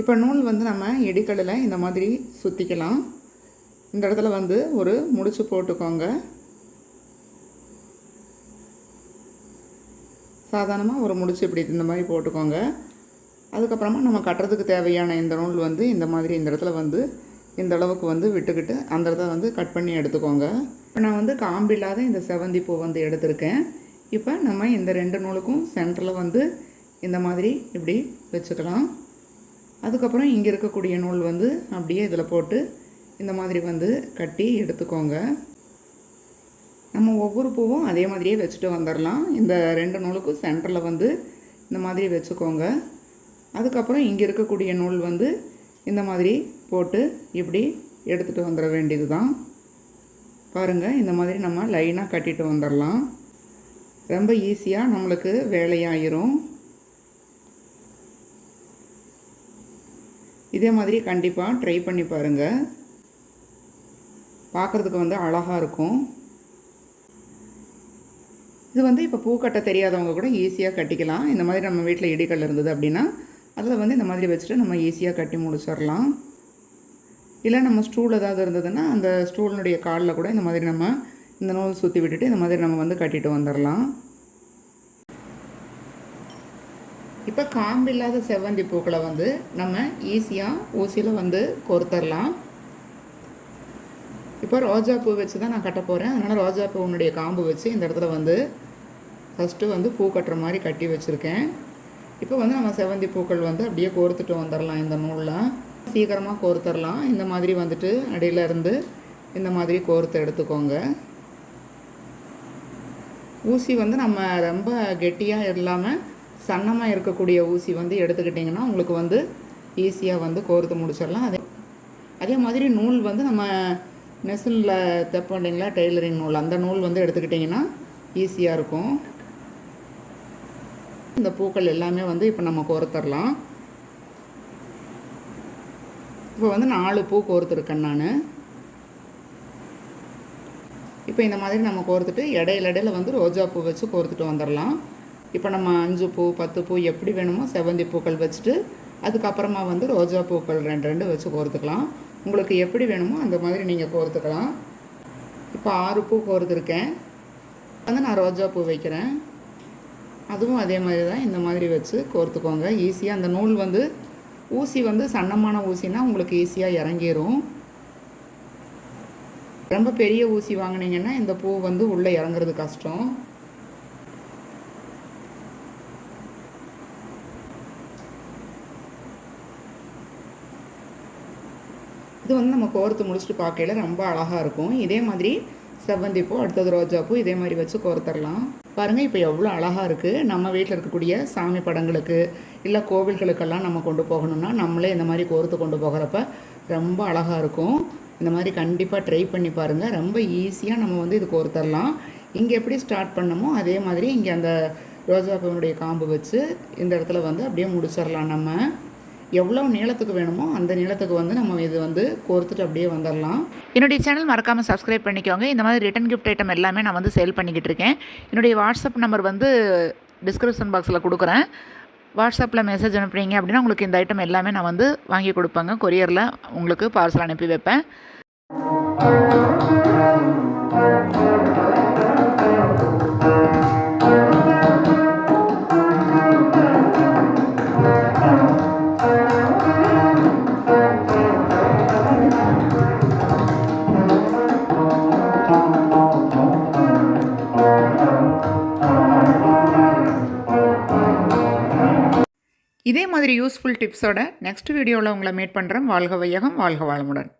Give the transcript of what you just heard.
இப்போ நூல் வந்து நம்ம இடிக்கல்லில் இந்த மாதிரி சுற்றிக்கலாம் இந்த இடத்துல வந்து ஒரு முடிச்சு போட்டுக்கோங்க. சாதாரணமாக ஒரு முடிச்சு இப்படி இந்த மாதிரி போட்டுக்கோங்க. அதுக்கப்புறமா நம்ம கட்டுறதுக்கு தேவையான இந்த நூல் வந்து இந்த மாதிரி இந்த இடத்துல வந்து இந்த அளவுக்கு வந்து விட்டுக்கிட்டு அந்த இடத்த வந்து கட் பண்ணி எடுத்துக்கோங்க. இப்போ நான் வந்து காம்பு இல்லாத இந்த செவந்தி பூ வந்து எடுத்திருக்கேன். இப்போ நம்ம இந்த ரெண்டு நூலுக்கும் சென்டரில் வந்து இந்த மாதிரி இப்படி வச்சுக்கலாம். அதுக்கப்புறம் இங்கே இருக்கக்கூடிய நூல் வந்து அப்படியே இதில் போட்டு இந்த மாதிரி வந்து கட்டி எடுத்துக்கோங்க. நம்ம ஒவ்வொரு பூவும் அதே மாதிரியே வச்சுட்டு வந்துடலாம் இந்த ரெண்டு நூலுக்கும் சென்டரில் வந்து இந்த மாதிரி வச்சுக்கோங்க. அதுக்கப்புறம் இங்கே இருக்கக்கூடிய நூல் வந்து இந்த மாதிரி போட்டு இப்படி எடுத்துகிட்டு வந்துட வேண்டியது தான் பாருங்கள் இந்த மாதிரி நம்ம லைனாக கட்டிட்டு வந்துடலாம் ரொம்ப ஈஸியாக நம்மளுக்கு வேலையாயிரும். இதே மாதிரி கண்டிப்பாக ட்ரை பண்ணி பாருங்கள் பார்க்குறதுக்கு வந்து அழகாக இருக்கும். இது வந்து இப்போ பூ கட்ட தெரியாதவங்க கூட ஈஸியாக கட்டிக்கலாம். இந்த மாதிரி நம்ம வீட்டில் இடிக்கல் இருந்தது அப்படின்னா அதில் வந்து இந்த மாதிரி வச்சுட்டு நம்ம ஈஸியாக கட்டி முடிச்சிடலாம். இல்லை நம்ம ஸ்டூல் ஏதாவது இருந்ததுன்னா அந்த ஸ்டூலினுடைய காலில் கூட இந்த மாதிரி நம்ம இந்த நூல் சுற்றி விட்டுட்டு இந்த மாதிரி நம்ம வந்து கட்டிட்டு வந்துடலாம். இப்போ காம்பு இல்லாத செவ்வந்தி பூக்களை வந்து நம்ம ஈஸியாக ஊசியில் வந்து கோர்த்தரலாம். இப்போ ரோஜா பூ வச்சு தான் நான் கட்ட போகிறேன் அதனால் ரோஜா பூனுடைய காம்பு வச்சு இந்த இடத்துல வந்து ஃபஸ்ட்டு வந்து பூ கட்டுற மாதிரி கட்டி வச்சுருக்கேன். இப்போ வந்து நம்ம செவந்தி பூக்கள் வந்து அப்படியே கோர்த்துட்டு வந்துடலாம் இந்த நூலில். சீக்கிரமாக கோர்த்துடலாம் இந்த மாதிரி வந்துட்டு அடியில் இருந்து இந்த மாதிரி கோர்த்து எடுத்துக்கோங்க. ஊசி வந்து நம்ம ரொம்ப கெட்டியாக இல்லாமல் சன்னமாக இருக்கக்கூடிய ஊசி வந்து எடுத்துக்கிட்டிங்கன்னா உங்களுக்கு வந்து ஈஸியாக வந்து கோர்த்து முடிச்சிடலாம். அதே அதே மாதிரி நூல் வந்து நம்ம நெசனில் தைப்போம் இல்லைங்களா? டெய்லரிங் நூல். அந்த நூல் வந்து எடுத்துக்கிட்டிங்கன்னா ஈஸியாக இருக்கும். இந்த பூக்கள் எல்லாமே வந்து இப்போ நம்ம கோர்த்துடலாம் இப்போ வந்து நாலு பூ கோர்த்துருக்கேன் நான். இப்போ இந்த மாதிரி நம்ம கோர்த்துட்டு இடையில இடையில வந்து ரோஜா பூ வச்சு கோர்த்துட்டு வந்துடலாம் இப்போ நம்ம அஞ்சு பூ பத்து பூ எப்படி வேணுமோ செவந்தி பூக்கள் வச்சுட்டு அதுக்கப்புறமா வந்து ரோஜா பூக்கள் ரெண்டு ரெண்டு வச்சு கோர்த்துக்கலாம். உங்களுக்கு எப்படி வேணுமோ அந்த மாதிரி நீங்கள் கோர்த்துக்கலாம். இப்போ ஆறு பூ கோர்த்துருக்கேன். வந்து நான் ரோஜா பூ வைக்கிறேன். அதுவும் அதே மாதிரி தான் இந்த மாதிரி வச்சு கோர்த்துக்கோங்க. ஈஸியாக அந்த நூல் வந்து ஊசி வந்து சன்னமான ஊசினா உங்களுக்கு ஈஸியாக இறங்கிடும் ரொம்ப பெரிய ஊசி வாங்கினீங்கன்னா இந்த பூ வந்து உள்ளே இறங்குறது கஷ்டம். இது வந்து நம்ம கோர்த்து முடிச்சுட்டு பார்க்கையில ரொம்ப அழகாக இருக்கும். இதே மாதிரி செவ்வந்தி பூ அடுத்தது ரோஜா பூ இதே மாதிரி வச்சு கோர்த்தரலாம். பாருங்கள் இப்போ எவ்வளோ அழகாக இருக்குது நம்ம வீட்டில் இருக்கக்கூடிய சாமி படங்களுக்கு இல்லை கோவில்களுக்கெல்லாம் நம்ம கொண்டு போகணும்னா நம்மளே இந்த மாதிரி கோர்த்து கொண்டு போகிறப்ப ரொம்ப அழகாக இருக்கும். இந்த மாதிரி கண்டிப்பாக ட்ரை பண்ணி பாருங்கள் ரொம்ப ஈஸியாக நம்ம வந்து இது கோர்த்தரலாம். இங்கே எப்படி ஸ்டார்ட் பண்ணமோ அதே மாதிரி இங்கே அந்த ரோஜா பூவினுடைய காம்பு வச்சு இந்த இடத்துல வந்து அப்படியே முடிச்சிடலாம் நம்ம. எவ்வளோ நீளத்துக்கு வேணுமோ அந்த நீளத்துக்கு வந்து நம்ம இது வந்து கோர்த்துட்டு அப்படியே வந்துடலாம் என்னுடைய சேனல் மறக்காமல் சப்ஸ்கிரைப் பண்ணிக்கோங்க. இந்த மாதிரி ரிட்டன் கிஃப்ட் ஐட்டம் எல்லாமே நான் வந்து சேல் பண்ணிக்கிட்டு இருக்கேன். என்னுடைய வாட்ஸ்அப் நம்பர் வந்து டிஸ்கிரிப்ஷன் பாக்ஸில் கொடுக்குறேன். வாட்ஸ்அப்பில் மெசேஜ் அனுப்புறீங்க அப்படின்னா உங்களுக்கு இந்த ஐட்டம் எல்லாமே நான் வந்து வாங்கி கொடுப்பேங்க. கொரியரில் உங்களுக்கு பார்சல் அனுப்பி வைப்பேன். இதே மாதிரி யூஸ்ஃபுல் டிப்ஸோட நெக்ஸ்ட் வீடியோவில் உங்களை மீட் பண்ணுறேன் வாழ்க வையகம் வாழ்க வளமுடன்.